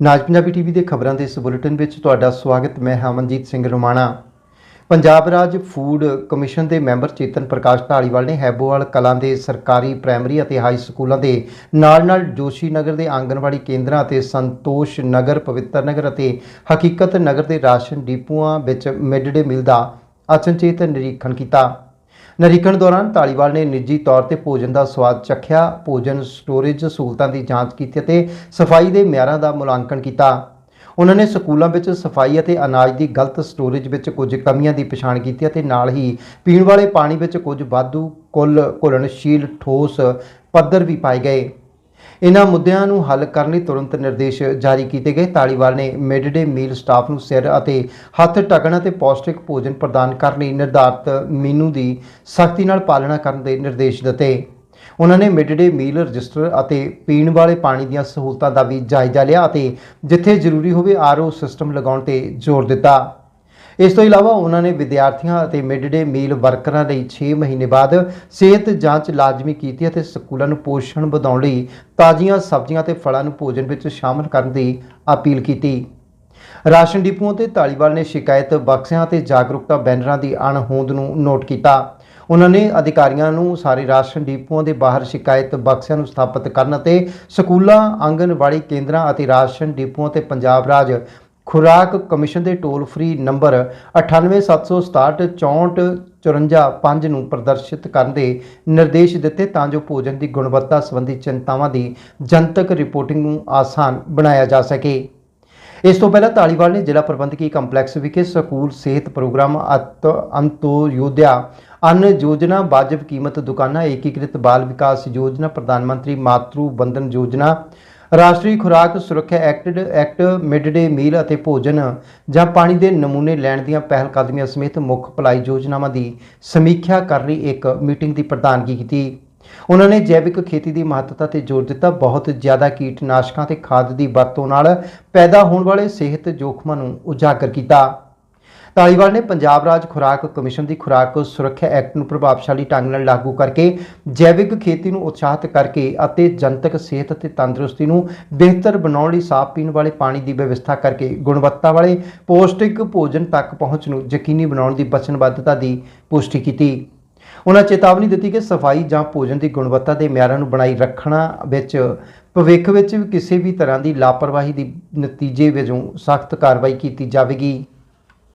ਨਾਜ Punjabi TV ਦੇ ਖਬਰਾਂ ਦੇ ਇਸ ਬੁਲੇਟਿਨ ਵਿੱਚ ਤੁਹਾਡਾ ਸਵਾਗਤ, ਮੈਂ ਹਮਨਜੀਤ ਸਿੰਘ ਰੋਮਾਣਾ। ਪੰਜਾਬ ਰਾਜ ਫੂਡ ਕਮਿਸ਼ਨ ਦੇ ਮੈਂਬਰ ਚੇਤਨ ਪ੍ਰਕਾਸ਼ ਢਾਲੀਵਾਲ ਨੇ ਹੈਬੋਵਾਲ ਕਲਾਂ ਦੇ ਸਰਕਾਰੀ ਪ੍ਰਾਇਮਰੀ ਅਤੇ ਹਾਈ ਸਕੂਲਾਂ ਦੇ ਨਾਲ-ਨਾਲ ਜੋਸ਼ੀ ਨਗਰ ਦੇ ਆਂਗਣਵਾੜੀ ਕੇਂਦਰਾਂ ਅਤੇ ਸੰਤੋਸ਼ ਨਗਰ, ਪਵਿੱਤਰ ਨਗਰ ਅਤੇ ਹਕੀਕਤ ਨਗਰ ਦੇ ਰਾਸ਼ਨ ਡਿਪੂਆਂ ਵਿੱਚ ਮਿਡ ਡੇ ਮੀਲ ਦਾ ਅਚਨਚੇਤ ਨਿਰੀਖਣ ਕੀਤਾ। ਨਿਰੀਖਣ ਦੌਰਾਨ ਢਾਲੀਵਾਲ ਨੇ ਨਿੱਜੀ ਤੌਰ ਤੇ ਭੋਜਨ ਦਾ ਸਵਾਦ ਚੱਖਿਆ, ਭੋਜਨ ਸਟੋਰੇਜ ਸਹੂਲਤਾਂ ਦੀ ਜਾਂਚ ਕੀਤੀ ਅਤੇ ਸਫ਼ਾਈ ਦੇ ਮਿਆਰਾਂ ਦਾ ਮੁਲਾਂਕਣ ਕੀਤਾ। ਉਹਨਾਂ ਨੇ ਸਕੂਲਾਂ ਵਿੱਚ ਸਫ਼ਾਈ ਅਤੇ ਅਨਾਜ ਦੀ ਗਲਤ ਸਟੋਰੇਜ ਵਿੱਚ ਕੁਝ ਕਮੀਆਂ ਦੀ ਪਛਾਣ ਕੀਤੀ ਅਤੇ ਨਾਲ ਹੀ ਪੀਣ ਵਾਲੇ ਪਾਣੀ ਵਿੱਚ ਕੁਝ ਵਾਧੂ ਕੁੱਲ ਘੁਲਣਸ਼ੀਲ ਠੋਸ ਪੱਧਰ ਵੀ ਪਾਏ ਗਏ। ਇਹਨਾਂ ਮੁੱਦਿਆਂ ਨੂੰ ਹੱਲ ਕਰਨ ਲਈ ਤੁਰੰਤ ਨਿਰਦੇਸ਼ ਜਾਰੀ ਕੀਤੇ ਗਏ। ਤਾਲੀਵਾਲ ਨੇ ਮਿਡ ਡੇ ਮੀਲ ਸਟਾਫ ਨੂੰ ਸਿਰ ਅਤੇ ਹੱਥ ਢੱਕਣ ਅਤੇ ਪੌਸ਼ਟਿਕ ਭੋਜਨ ਪ੍ਰਦਾਨ ਕਰਨ ਲਈ ਨਿਰਧਾਰਤ ਮੀਨੂ ਦੀ ਸਖਤੀ ਨਾਲ ਪਾਲਣਾ ਕਰਨ ਦੇ ਨਿਰਦੇਸ਼ ਦਿੱਤੇ। ਉਹਨਾਂ ਨੇ ਮਿਡ ਡੇ ਮੀਲ ਰਜਿਸਟਰ ਅਤੇ ਪੀਣ ਵਾਲੇ ਪਾਣੀ ਦੀਆਂ ਸਹੂਲਤਾਂ ਦਾ ਵੀ ਜਾਇਜ਼ਾ ਲਿਆ ਅਤੇ ਜਿੱਥੇ ਜ਼ਰੂਰੀ ਹੋਵੇ ਆਰਓ ਸਿਸਟਮ ਲਗਾਉਣ ਤੇ ਜ਼ੋਰ ਦਿੱਤਾ। ਇਸ ਤੋਂ ਇਲਾਵਾ ਉਹਨਾਂ ਨੇ ਵਿਦਿਆਰਥੀਆਂ ਅਤੇ ਮਿਡ ਡੇ ਮੀਲ ਵਰਕਰਾਂ ਲਈ 6 ਮਹੀਨੇ ਬਾਅਦ ਸਿਹਤ ਜਾਂਚ ਲਾਜ਼ਮੀ ਕੀਤੀ ਅਤੇ ਸਕੂਲਾਂ ਨੂੰ ਪੋਸ਼ਣ ਵਧਾਉਣ ਲਈ ਤਾਜ਼ੀਆਂ ਸਬਜ਼ੀਆਂ ਅਤੇ ਫਲਾਂ ਨੂੰ ਭੋਜਨ ਵਿੱਚ ਸ਼ਾਮਲ ਕਰਨ ਦੀ ਅਪੀਲ ਕੀਤੀ। ਰਾਸ਼ਨ ਡਿਪੂਆਂ ਤੇ ਤਾਲੀਵਾਲ ਨੇ ਸ਼ਿਕਾਇਤ ਬਕਸਿਆਂ ਤੇ ਜਾਗਰੂਕਤਾ ਬੈਨਰਾਂ ਦੀ ਅਣਹੋਂਦ ਨੂੰ ਨੋਟ ਕੀਤਾ। ਉਹਨਾਂ ਨੇ ਅਧਿਕਾਰੀਆਂ ਨੂੰ ਸਾਰੇ ਰਾਸ਼ਨ ਡਿਪੂਆਂ ਦੇ ਬਾਹਰ ਸ਼ਿਕਾਇਤ ਬਕਸਿਆਂ ਨੂੰ ਸਥਾਪਿਤ ਕਰਨ ਅਤੇ ਸਕੂਲਾਂ ਆਂਗਣਵਾੜੀ ਕੇਂਦਰਾਂ ਅਤੇ ਰਾਸ਼ਨ ਡਿਪੂਆਂ ਤੇ ਪੰਜਾਬ ਰਾਜ ਖੁਰਾਕ ਕਮਿਸ਼ਨ ਦੇ ਟੋਲ ਫ੍ਰੀ ਨੰਬਰ 9876644455 ਨੂੰ ਪ੍ਰਦਰਸ਼ਿਤ ਕਰਨ ਦੇ ਨਿਰਦੇਸ਼ ਦਿੱਤੇ ਤਾਂ ਜੋ ਭੋਜਨ ਦੀ ਗੁਣਵੱਤਾ ਸੰਬੰਧੀ ਚਿੰਤਾਵਾਂ ਦੀ ਜਨਤਕ ਰਿਪੋਰਟਿੰਗ ਨੂੰ ਆਸਾਨ ਬਣਾਇਆ ਜਾ ਸਕੇ। ਇਸ ਤੋਂ ਪਹਿਲਾਂ ਤਾਲੀਵਾਲ ਨੇ ਜ਼ਿਲ੍ਹਾ ਪ੍ਰਬੰਧਕੀ ਕੰਪਲੈਕਸ ਵਿਖੇ ਸਕੂਲ ਸਿਹਤ ਪ੍ਰੋਗਰਾਮ ਅਤ ਅੰਤੋਯੋਧਿਆ ਅਨ ਯੋਜਨਾ ਵਾਜਬ ਕੀਮਤ ਦੁਕਾਨਾਂ ਏਕੀਕ੍ਰਿਤ ਬਾਲ ਵਿਕਾਸ ਯੋਜਨਾ, ਪ੍ਰਧਾਨ ਮੰਤਰੀ ਮਾਤਰੂ ਬੰਧਨ ਯੋਜਨਾ ਰਾਸ਼ਟਰੀ ਖੁਰਾਕ ਸੁਰੱਖਿਆ act act mid day meal ਅਤੇ ਭੋਜਨ ਜਾਂ ਪਾਣੀ ਦੇ ਨਮੂਨੇ ਲੈਣ ਦੀਆਂ ਪਹਿਲ ਕਦਮੀਆਂ ਸਮੇਤ ਮੁੱਖ ਭਲਾਈ ਯੋਜਨਾਵਾਂ ਦੀ ਸਮੀਖਿਆ ਕਰਨ ਲਈ ਇੱਕ ਮੀਟਿੰਗ ਦੀ ਪ੍ਰਧਾਨਗੀ ਕੀਤੀ। ਉਹਨਾਂ ਨੇ ਜੈਵਿਕ ਖੇਤੀ ਦੀ ਮਹੱਤਤਾ ਤੇ ਜ਼ੋਰ ਦਿੱਤਾ। ਬਹੁਤ ਜ਼ਿਆਦਾ ਕੀਟਨਾਸ਼ਕਾਂ ਤੇ ਖਾਦ ਦੀ ਵਰਤੋਂ ਨਾਲ ਪੈਦਾ ਹੋਣ ਵਾਲੇ ਸਿਹਤ ਜੋਖਮਾਂ ਨੂੰ ਉਜਾਗਰ ਕੀਤਾ। ਤਾਲੀਵਾਲ ਨੇ ਪੰਜਾਬ ਰਾਜ ਖੁਰਾਕ ਕਮਿਸ਼ਨ ਦੀ ਖੁਰਾਕ ਸੁਰੱਖਿਆ ਐਕਟ ਨੂੰ ਪ੍ਰਭਾਵਸ਼ਾਲੀ ਢੰਗ ਨਾਲ ਲਾਗੂ ਕਰਕੇ ਜੈਵਿਕ ਖੇਤੀ ਨੂੰ ਉਤਸ਼ਾਹਿਤ ਕਰਕੇ ਅਤੇ ਜਨਤਕ ਸਿਹਤ ਅਤੇ ਤੰਦਰੁਸਤੀ ਨੂੰ ਬਿਹਤਰ ਬਣਾਉਣ ਲਈ ਸਾਫ਼ ਪੀਣ ਵਾਲੇ ਪਾਣੀ ਦੀ ਵਿਵਸਥਾ ਕਰਕੇ ਗੁਣਵੱਤਾ ਵਾਲੇ ਪੌਸ਼ਟਿਕ ਭੋਜਨ ਤੱਕ ਪਹੁੰਚ ਨੂੰ ਯਕੀਨੀ ਬਣਾਉਣ ਦੀ ਵਚਨਬੱਧਤਾ ਦੀ ਪੁਸ਼ਟੀ ਕੀਤੀ। ਉਹਨਾਂ ਚੇਤਾਵਨੀ ਦਿੱਤੀ ਕਿ ਸਫ਼ਾਈ ਜਾਂ ਭੋਜਨ ਦੀ ਗੁਣਵੱਤਾ ਦੇ ਮਿਆਰਾਂ ਨੂੰ ਬਣਾਈ ਰੱਖਣਾ ਵਿੱਚ, ਭਵਿੱਖ ਵਿੱਚ ਵੀ ਕਿਸੇ ਵੀ ਤਰ੍ਹਾਂ ਦੀ ਲਾਪਰਵਾਹੀ ਦੇ ਨਤੀਜੇ ਵਜੋਂ ਸਖਤ ਕਾਰਵਾਈ ਕੀਤੀ ਜਾਵੇਗੀ।